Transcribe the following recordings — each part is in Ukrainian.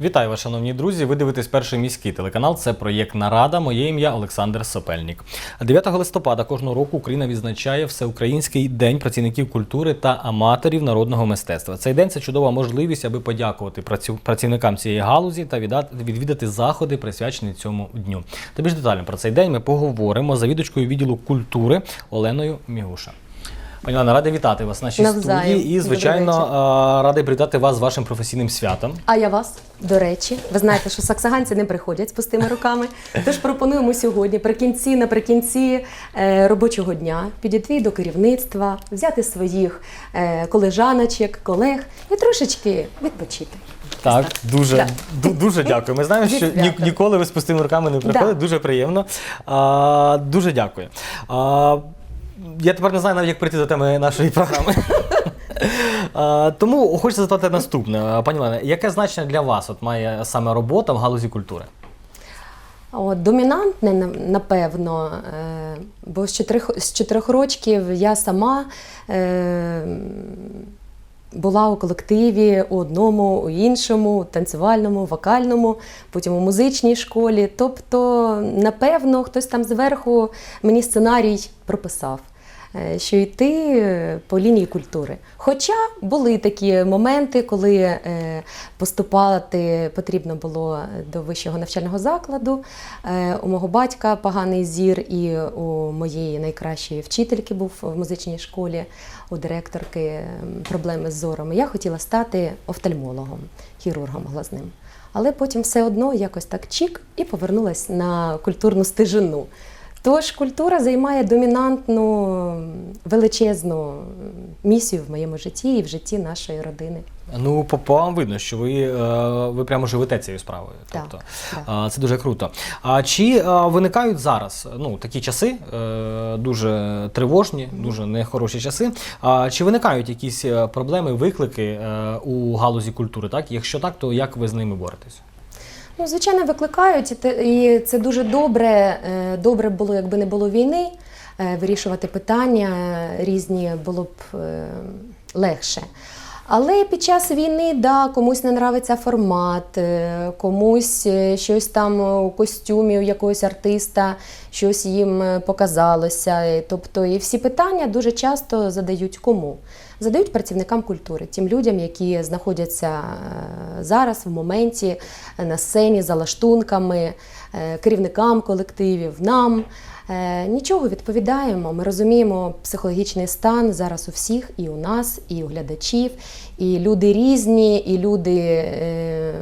Вітаю вас, шановні друзі. Ви дивитесь перший міський телеканал. Це проєкт Нарада. Моє ім'я Олександр Сопельник. 9 листопада кожного року Україна відзначає Всеукраїнський день працівників культури та аматорів народного мистецтва. Цей день це чудова можливість, аби подякувати працівникам цієї галузі та відвідати заходи, присвячені цьому дню. Та більш детально про цей день ми поговоримо з завідувачкою відділу культури Оленою Мігуша. Пані Олена, радий вітати вас в нашій Навзаєм. студії і, звичайно, радий привітати вас з вашим професійним святом. А я вас, до речі, ви знаєте, що саксаганці не приходять з пустими руками. Тож пропонуємо сьогодні, при кінці, наприкінці е, робочого дня, підійти до керівництва, взяти своїх е, колежаночок, колег і трошечки відпочити. Так, дуже, ду- дуже дякую. Ми знаємо, що ні, ніколи ви з пустими руками не приходили. Да. Дуже приємно. А, дуже дякую. А, я тепер не знаю навіть, як прийти до теми нашої програми. Тому хочеться задати наступне. Пані Лене, яке значення для вас от має саме робота в галузі культури? От, домінантне, напевно, е, бо з чотирьох, з чотирьох років я сама е, була у колективі у одному, у іншому, танцювальному, вокальному, потім у музичній школі. Тобто, напевно, хтось там зверху мені сценарій прописав. Е, Що йти по лінії культури. Хоча були такі моменти, коли е, поступати потрібно було до вищого навчального закладу. Е, У мого батька поганий зір, і у моєї найкращої вчительки був в музичній школі, у директорки проблеми з зором. Я хотіла стати офтальмологом, хірургом глазним. Але потім все одно якось так чік і повернулась на культурну стежину. Тож культура займає домінантну величезну місію в моєму житті і в житті нашої родини. Ну, по, вам видно, що ви, е, ви прямо живете цією справою. Так, Тобто, так. це дуже круто. А чи виникають зараз ну, такі часи, е, дуже тривожні, дуже нехороші часи? А, чи виникають якісь е, проблеми, виклики е, у галузі культури? Так? Якщо так, то як ви з ними боретесь? Ну, звичайно, викликають, і це дуже добре. Е, Добре було, якби не було війни, е, вирішувати питання різні було б е, легше. Але під час війни, да, комусь не нравиться формат, е, комусь е, щось там у костюмі у якогось артиста, щось їм е, показалося. Тобто, і всі питання дуже часто задають кому? Задають працівникам культури, тим людям, які знаходяться зараз в моменті на сцені за лаштунками, керівникам колективів, нам. Е, Нічого відповідаємо. Ми розуміємо психологічний стан зараз у всіх, і у нас, і у глядачів, і люди різні, і люди. е,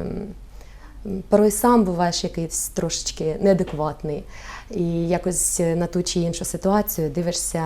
Порой сам буваєш якийсь трошечки неадекватний, і якось на ту чи іншу ситуацію дивишся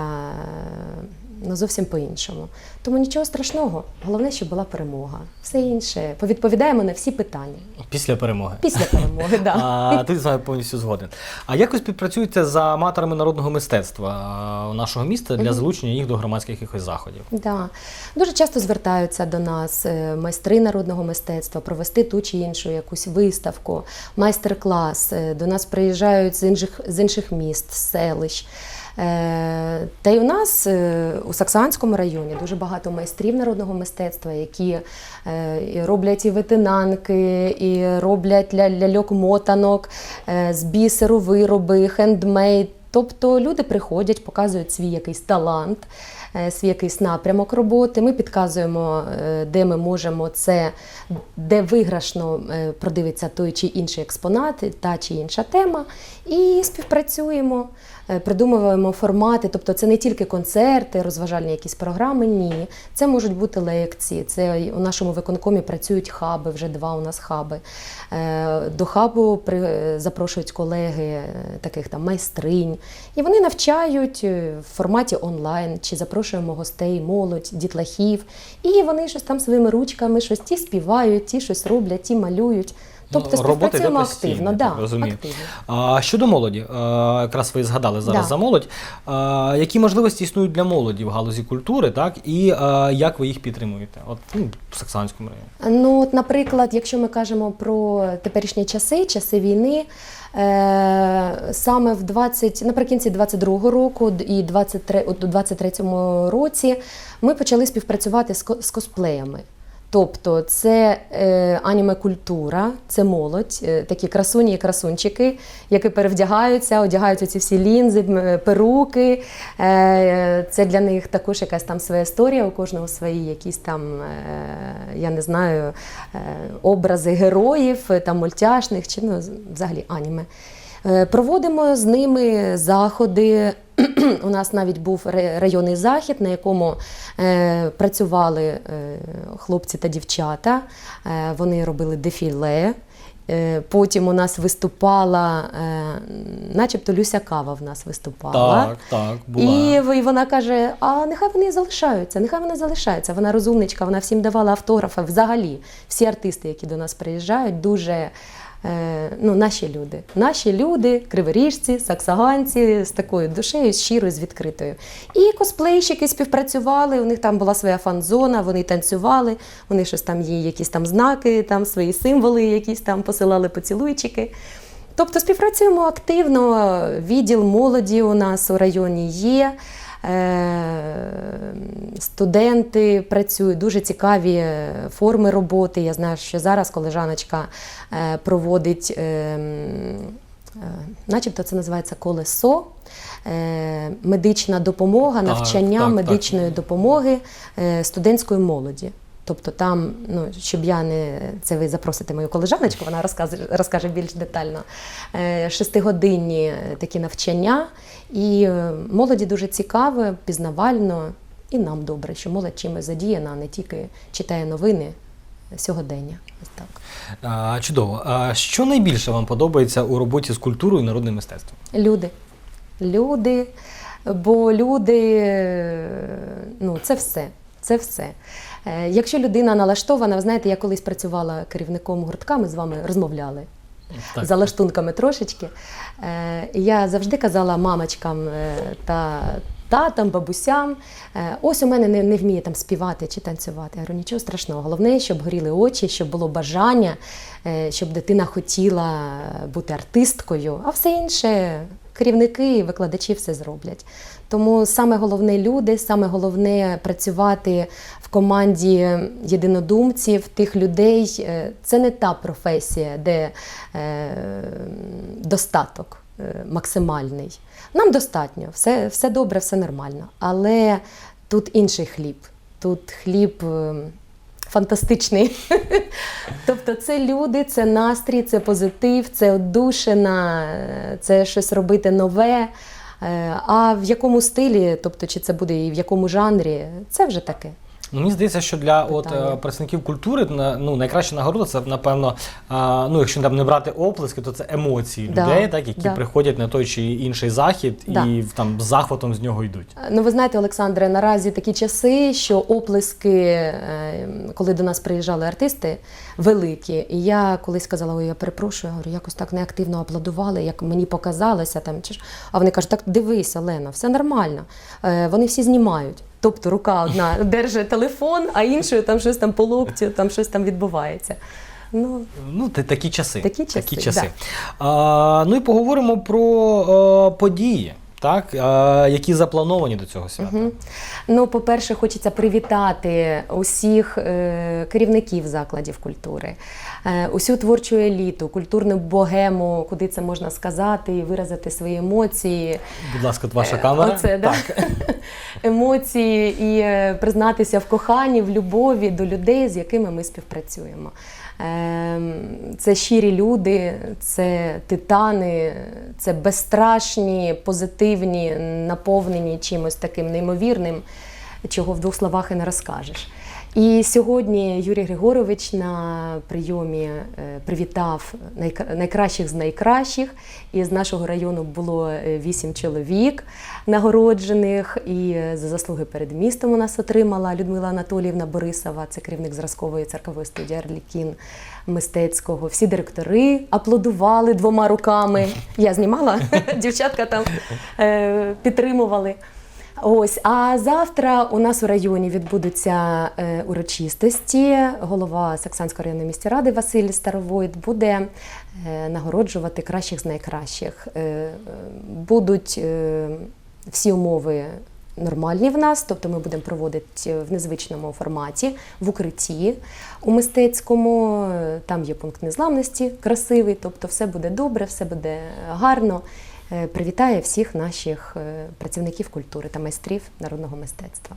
ну, зовсім по-іншому. Тому нічого страшного. Головне, щоб була перемога. Все інше повідповідаємо на всі питання. Після перемоги. Після перемоги, да. А, тут з вами повністю згоден. А як ви співпрацюєте з аматорами народного мистецтва нашого міста для залучення їх до громадських якихось заходів? Да. Дуже часто звертаються до нас е, майстри народного мистецтва провести ту чи іншу якусь виставку, майстер-клас. Е, До нас приїжджають з інших, з інших міст, селищ. Е, Та й у нас е, у Саксанському районі дуже багато майстрів народного мистецтва, які е, роблять і ветенанки, і роблять ляльок-мотанок, з бісеру вироби, хендмейд. Тобто люди приходять, показують свій якийсь талант, свій якийсь напрямок роботи. Ми підказуємо, де ми можемо це, де виграшно продивиться той чи інший експонат, та чи інша тема, і співпрацюємо. Е, Придумуємо формати, тобто це не тільки концерти, розважальні якісь програми. Ні, це можуть бути лекції. Це у нашому виконкомі працюють хаби, вже два у нас хаби. Е, До хабу при- запрошують колеги е, таких там майстринь, і вони навчають в форматі онлайн, чи запрошуємо гостей, молодь, дітлахів. І вони щось там своїми ручками, щось ті співають, ті щось роблять, ті малюють. Тобто співпрацюємо активно. Да, розумію. активно. А щодо молоді, якраз ви згадали зараз Да. за молодь. А, які можливості існують для молоді в галузі культури, так і як ви їх підтримуєте? От ну, в Саксанському районі. Ну, от, наприклад, якщо ми кажемо про теперішні часи, часи війни, е, саме в 20, наприкінці 22-го року і 23, у 23-му році ми почали співпрацювати з, ко- з косплеями. Тобто це е, аніме-культура, це молодь, е, такі красуні і красунчики, які перевдягаються, одягаються ці всі лінзи, перуки. Е, це для них також якась там своя історія, у кожного свої якісь там, е, я не знаю, е, образи героїв, е, там мультяшних чи ну, взагалі аніме. Е, Проводимо з ними заходи. У нас навіть був районний захід, на якому е, працювали е, хлопці та дівчата. Е, вони робили дефіле. Е, потім у нас виступала, е, начебто Люся Кава в нас виступала. Так, так, була. І, і вона каже: а нехай вони залишаються, нехай вони залишаються. Вона розумничка, вона всім давала автографи. Взагалі, всі артисти, які до нас приїжджають, дуже ну, наші люди. Наші люди, криворіжці, саксаганці з такою душею, щирою, з відкритою. І косплейщики співпрацювали, у них там була своя фан-зона, вони танцювали, вони щось там є, якісь там знаки, там свої символи, якісь там посилали поцілуйчики. Тобто співпрацюємо активно. Відділ молоді у нас у районі є. Е, Студенти працюють, дуже цікаві е, форми роботи. Я знаю, що зараз колежаночка е, проводить, е, м, е, начебто це називається колесо, медична допомога, навчання так, так. медичної допомоги е, студентської молоді. Тобто там, ну щоб я не це ви запросите мою колежаночку, вона розкаже, розкаже більш детально. Е, Шестигодинні е, такі навчання, і е, молоді дуже цікаво, пізнавально, і нам добре, що молодь чимось задіяна, а не тільки читає новини сьогодення. Ось так. А, чудово. А що найбільше вам подобається у роботі з культурою і народним мистецтвом? Люди. Люди, бо люди ну, це все. Це все. Е, Якщо людина налаштована, ви знаєте, я колись працювала керівником гуртка, ми з вами розмовляли Так. за лаштунками трошечки. Е, Я завжди казала мамочкам е, та татам, бабусям, ось у мене не, не вміє там співати чи танцювати. Я говорю, нічого страшного. Головне, щоб горіли очі, щоб було бажання, щоб дитина хотіла бути артисткою, а все інше керівники і викладачі все зроблять. Тому саме головне люди, саме головне працювати в команді єдинодумців, тих людей. Е, Це не та професія, де е, достаток е, максимальний. Нам достатньо, все, все добре, все нормально. Але тут інший хліб. Тут хліб. Фантастичний. тобто це люди, це настрій, це позитив, це одушина, це щось робити нове. Е, А в якому стилі, тобто чи це буде і в якому жанрі, це вже таке. Ну, мені здається, що для от, Питання. е, працівників культури ну, найкраща нагорода це, напевно, ну, якщо там не брати оплески, то це емоції Да, людей, так, які да. приходять на той чи інший захід Да. і там з захватом з нього йдуть. Ну, ви знаєте, Олександре, наразі такі часи, що оплески, е, коли до нас приїжджали артисти, великі. І я колись казала, ой, я перепрошую, я говорю, якось так неактивно аплодували, як мені показалося. Там, чи ж. А вони кажуть, так дивися, Лена, все нормально. Е, Вони всі знімають. Тобто рука одна держить телефон, а іншою там щось там по локтю, там щось там відбувається. Ну, Ну, та- такі часи. Такі часи, часи. А, ну і поговоримо про а, події, так, е, які заплановані до цього свята. Мгм. Ну, по-перше, хочеться привітати усіх е, керівників закладів культури, е, усю творчу еліту, культурну богему, куди це можна сказати і виразити свої емоції. Будь ласка, ваша камера. Е, Оце, да? так. емоції і е, признатися в коханні, в любові до людей, з якими ми співпрацюємо. Ем, Це щирі люди, це титани, це безстрашні, позитивні, наповнені чимось таким неймовірним, чого в двох словах і не розкажеш. І сьогодні Юрій Григорович на прийомі е, привітав найкра- найкращих з найкращих. І з нашого району було е, вісім чоловік нагороджених. І е, за заслуги перед містом у нас отримала Людмила Анатоліївна Борисова, це керівник зразкової церкової студії Арлікін мистецького. Всі директори аплодували двома руками. Я знімала, дівчатка там підтримували. Ось, а завтра у нас у районі відбудуться е, урочистості. Голова Саксанської районної міської ради Василь Старовойт буде е, нагороджувати кращих з найкращих. Е, будуть всі умови нормальні в нас, тобто ми будемо проводити в незвичному форматі, в укритті у мистецькому. Там є пункт незламності красивий, тобто все буде добре, все буде гарно. Е, Привітає всіх наших е, працівників культури та майстрів народного мистецтва.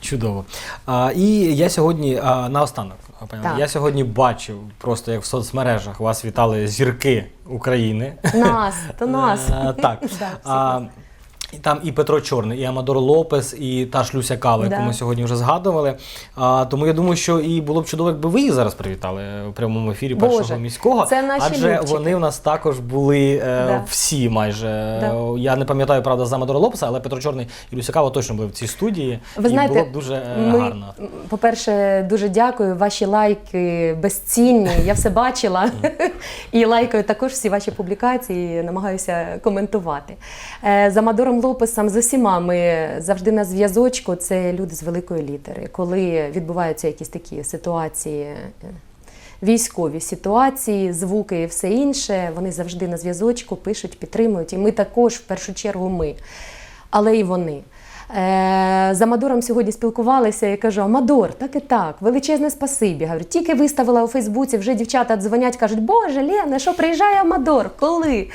Чудово. А, і я сьогодні а, наостанок, я сьогодні бачив просто як в соцмережах вас вітали зірки України. Нас, то нас. А, Так. Да, А, Там і Петро Чорний, і Амадор Лопес, і та ж Люся Кава, яку Да. ми сьогодні вже згадували. А, тому я думаю, що і було б чудово, якби ви їх зараз привітали у прямому ефірі Боже, першого міського. це наші адже любчики. вони в нас також були е, Да. всі майже. Да. Я не пам'ятаю, правда, за Амадора Лопеса, але Петро Чорний і Люся Кава точно були в цій студії. Ви і знаєте, було б дуже е, ми, гарно. по-перше, дуже дякую. Ваші лайки безцінні. Я все бачила. І лайкаю також всі ваші публікації, намагаюся коментувати. Е, З Амадором Лопесом з усіма ми завжди на зв'язочку. Це люди з великої літери. Коли відбуваються якісь такі ситуації. Військові ситуації, звуки і все інше, вони завжди на зв'язочку пишуть, підтримують. І ми також, в першу чергу, ми, але і вони. Е, з Амадором сьогодні спілкувалися я кажу: Амадор, так і так, величезне спасибі. Говорю, тільки виставила у Фейсбуці, вже дівчата дзвонять, кажуть, Боже, Лена, що приїжджає Амадор? Коли?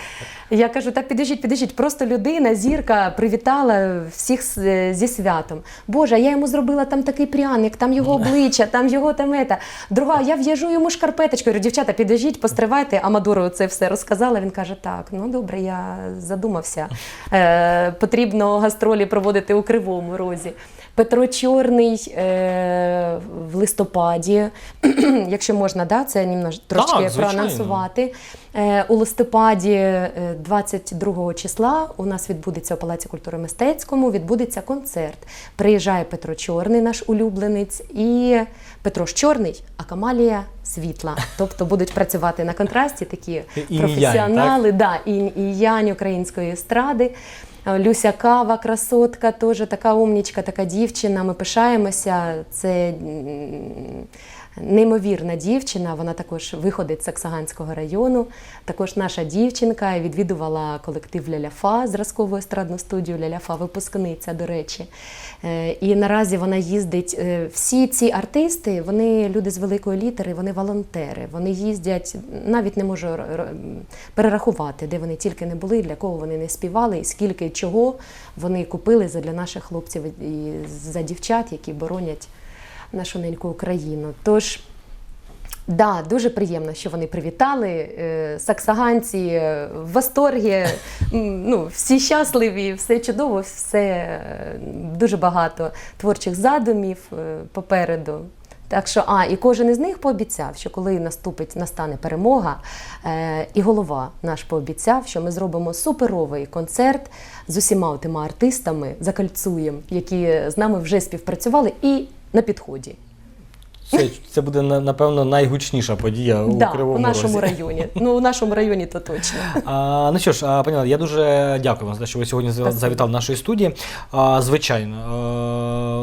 Я кажу, та підождіть, підождіть, просто людина, зірка привітала всіх з- зі святом. Боже, я йому зробила там такий пряник, там його обличчя, там його там ета. Друга, я в'яжу йому шкарпеточку. Я говорю, дівчата, підождіть, постривайте. Амадору це все розказала. Він каже: так, ну добре, я задумався. Е, потрібно гастролі проводити у Кривому Розі. Петро Чорний е, в листопаді, якщо можна, да, це німнож, трошки звичайно. проанонсувати. Е, У листопаді е, 22 числа у нас відбудеться у Палаці культури мистецькому, відбудеться концерт. Приїжджає Петро Чорний, наш улюбленець, і Петро ж Чорний, а Камалія світла. Тобто будуть працювати на контрасті такі Янь, професіонали, да, інь і янь української естради. Е, Люся Кава, красотка, теж така умнічка, така дівчина. Ми пишаємося. Це неймовірна дівчина. Вона також виходить з Саксаганського району. Також наша дівчинка відвідувала колектив Ляляфа, зразкову естрадну студію Ляляфа, випускниця, до речі. Е, І наразі вона їздить. е, Всі ці артисти, вони люди з великої літери, вони волонтери. Вони їздять, навіть не можу перерахувати, де вони тільки не були, для кого вони не співали, і скільки чого вони купили для наших хлопців і за дівчат, які боронять нашу неньку Україну. Тож. Да, дуже приємно, що вони привітали. Е, Саксаганці е, в восторгі, ну, всі щасливі, все чудово, все е, дуже багато творчих задумів попереду. Так що, а, і кожен із них пообіцяв, що коли наступить, настане перемога, і голова наш пообіцяв, що ми зробимо суперовий концерт з усіма тими артистами, закальцуємо, які з нами вже співпрацювали і на підході. Це, це буде напевно найгучніша подія у да, Кривому у нашому Розі. районі. Ну, у нашому районі то точно. А, ну що ж, а, пані Олено, я дуже дякую вам за те, що ви сьогодні Спасибо. завітали до нашої студії. А, звичайно,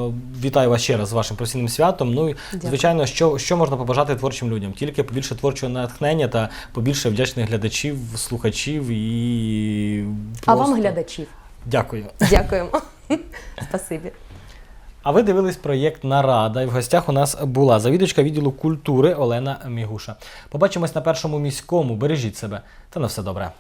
е, вітаю вас ще раз з вашим професійним святом. Ну і звичайно, що, що можна побажати творчим людям? Тільки побільше творчого натхнення та побільше вдячних глядачів, слухачів і А вам глядачів. Дякую. Дякуємо. Спасибі. А ви дивились проєкт Нарада, і в гостях у нас була завідувачка відділу культури Олена Мігуша. Побачимось на першому міському. Бережіть себе та на все добре.